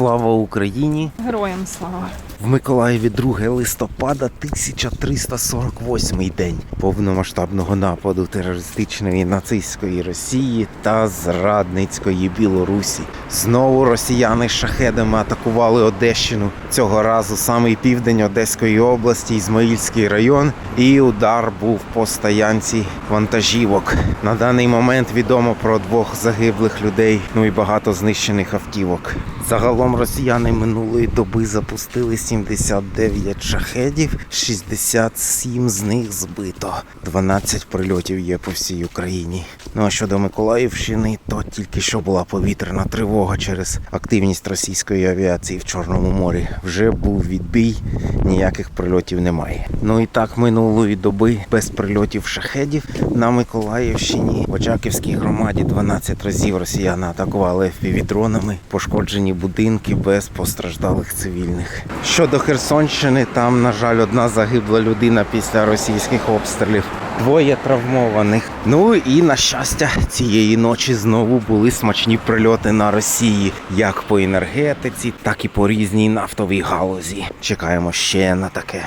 Слава Україні! Героям слава. В Миколаєві 2 листопада 1348 день повномасштабного нападу терористичної нацистської Росії та зрадницької Білорусі. Знову росіяни з шахедами атакували Одещину. Цього разу самий південь Одеської області, Ізмаїльський район. І удар був по стоянці вантажівок. На даний момент відомо про двох загиблих людей, ну і багато знищених автівок. Загалом росіяни минулої доби запустили 79 шахедів, 67 з них збито. 12 прильотів є по всій Україні. Ну а щодо Миколаївщини, то тільки що була повітряна тривога через активність російської авіації в Чорному морі. Вже був відбій, ніяких прильотів немає. Ну і так минулої доби без прильотів шахедів на Миколаївщині в Очаківській громаді 12 разів росіяни атакували FPV-дронами, пошкоджені будинки без постраждалих цивільних. Щодо Херсонщини, там, на жаль, одна загибла людина після російських обстрілів. Двоє травмованих. Ну і на щастя, цієї ночі знову були смачні прильоти на Росії, як по енергетиці, так і по різній нафтовій галузі. Чекаємо ще на таке.